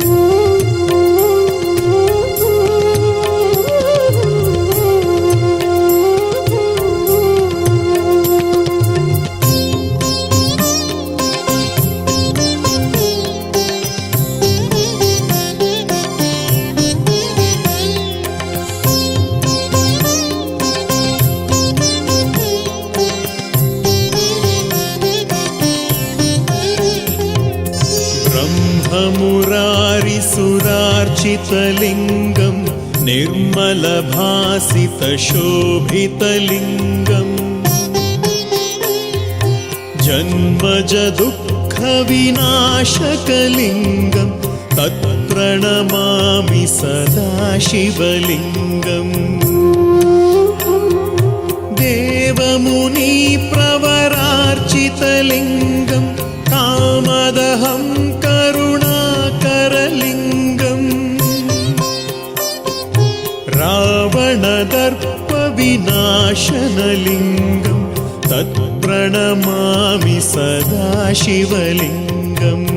Mm-hmm. निर्मलभासितशोभितलिङ्गम् जन्मजदुःखविनाशकलिङ्गं तत्प्रणमामि सदा शिवलिङ्गम् देवमुनिप्रवरार्चितलिङ्गं कामदहं करुणाकरलिङ्गम् रावणदर्पविनाशनलिङ्गं तत्प्रणमामि सदा शिवलिङ्गम्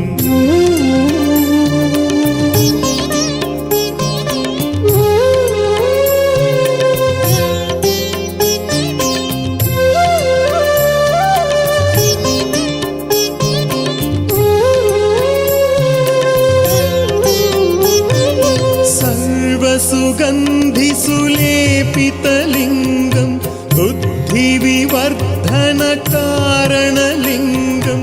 सर्वसुगन्धिसुलेपितलिङ्गं बुद्धिविवर्धनकारणलिङ्गं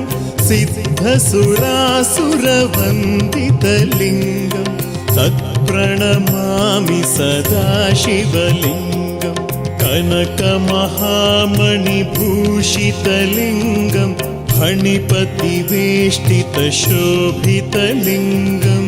सिद्धसुरासुरवन्दितलिङ्गं तत्प्रणमामि सदा शिवलिङ्गं कनकमहामणिभूषितलिङ्गं फणिपतिवेष्टितशोभितलिङ्गम्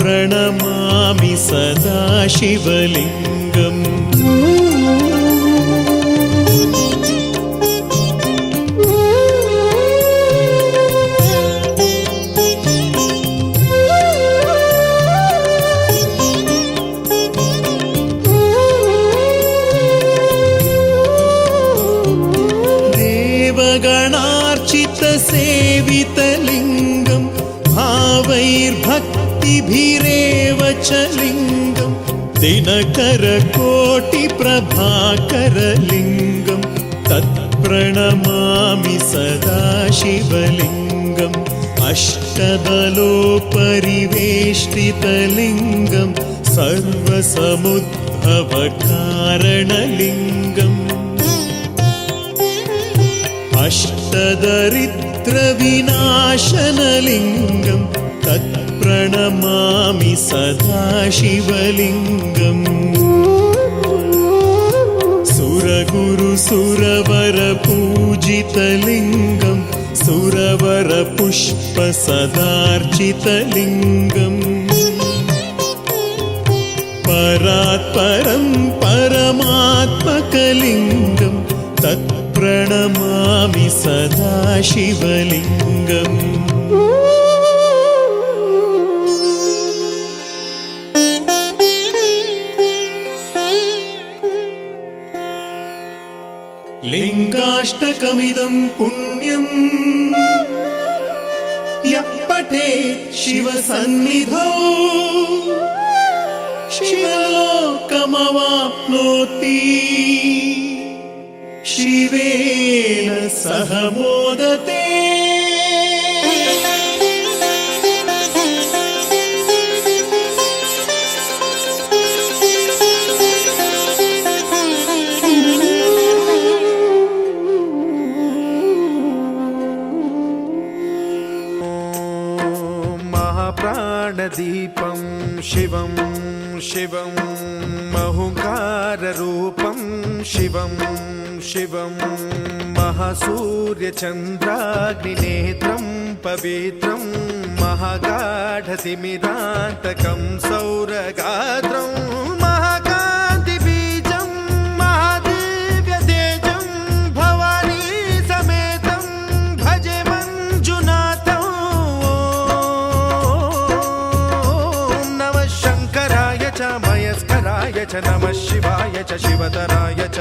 तत्प्रणमामि सदा शिवलिङ्गम् लिङ्गं दिनकरकोटिप्रभाकरलिङ्गं तत्प्रणमामि सदा शिवलिङ्गम् अष्टदलोपरिवेष्टितलिङ्गं सर्वसमुद्भवकारणलिङ्गम् अष्टदरिद्रविनाशनलिङ्गं तत्प्रणमामि सदा शिवलिङ्गम् सुरगुरुसुरवरपूजितलिङ्गं सुरवरपुष्पसदार्चितलिङ्गम् परात्परं परमात्मकलिङ्गं तत्प्रणमामि सदा शिवलिङ्गम् लिङ्गाष्टकमिदं पुण्यम् यः पठेत् शिवसन्निधौ शिवलोकमवाप्नोति शिवेन सह शिवं शिवं महासूर्यचन्द्राग्निनेत्रं पवित्रं महागाढतिमिरान्तकं सौरगात्रं महाकान्तिबीजं महादिव्यतेजं भवानी समेतं भजे मञ्जुनाथम् ॐ नमः शङ्कराय च मयस्कराय च नमः शिवाय च शिवतराय च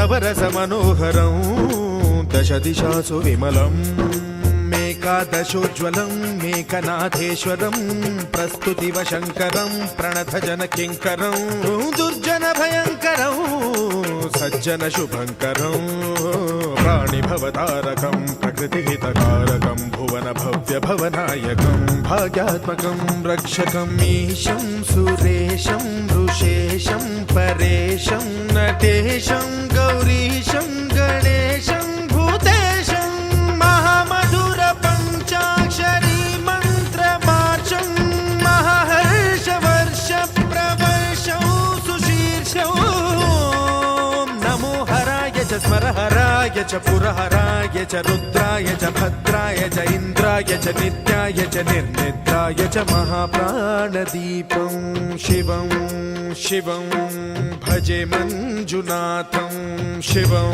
సవరస మనోహరం దశ దిశాసు విమలం. मेकादशोज्ज्वलं मेकनाथेश्वरं, प्रस्तुतिवशङ्करं प्रणतजनकिङ्करं दुर्जनभयङ्करौ सज्जनशुभङ्करौ, प्राणिभवतारकं, प्रकृतिहितकारकं, भुवनभव्यभवनायकं, भाग्यात्मकं रक्षकम् ईशं, सुरेशं, ऋषेशं, परेशं, नटेशं, गौरीशं, गणेशं च पुरहराय च रुद्राय च भद्राय च इन्द्राय च नित्याय च निर्निद्राय च महाप्राणदीपं शिवं शिवं भजे मञ्जुनाथं शिवं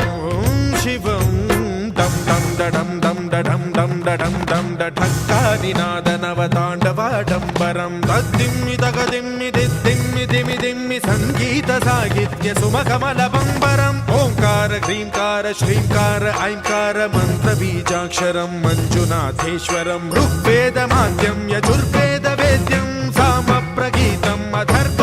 డం డం దడం డం దడం డం దడం డం దఠక్కా నినాద నవ తాండవాడంబరం తద్దిమ్మి తగదిమ్మి దిద్దిమ్మి దిమి దిమ్మి సంగీత సాహిత్య సుమకమల బంబరం ఓంకార హ్రీంకార శ్రీంకార ఐంకార మంత్ర బీజాక్షరం మంజునాథేశ్వరం ఋగ్వేద మాధ్యం యజుర్వేద వేద్యం సామ ప్రగీతం అధర్వ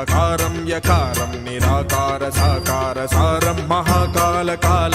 సకారం యకారం నిరాకార సాకార సారం మహాకాల కాల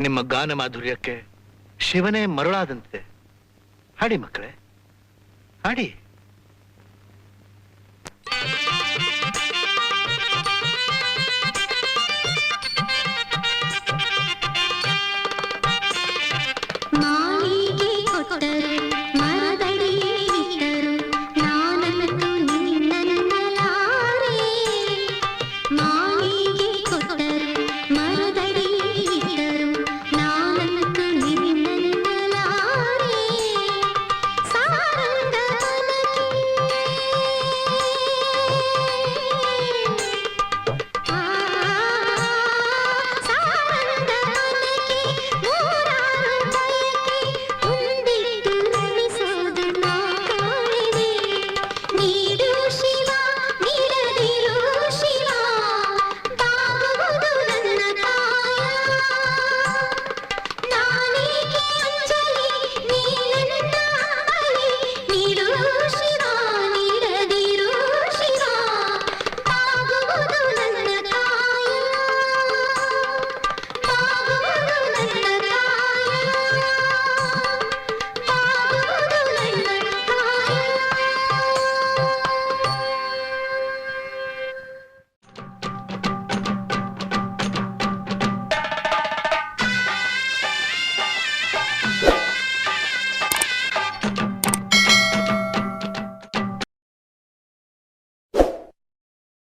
ನಿಮ್ಮ ಗಾನ ಮಾಧುರ್ಯಕ್ಕೆ ಶಿವನೇ ಮರುಳಾದಂತೆ ಹಾಡಿ ಮಕ್ಕಳೇ ಹಾಡಿ.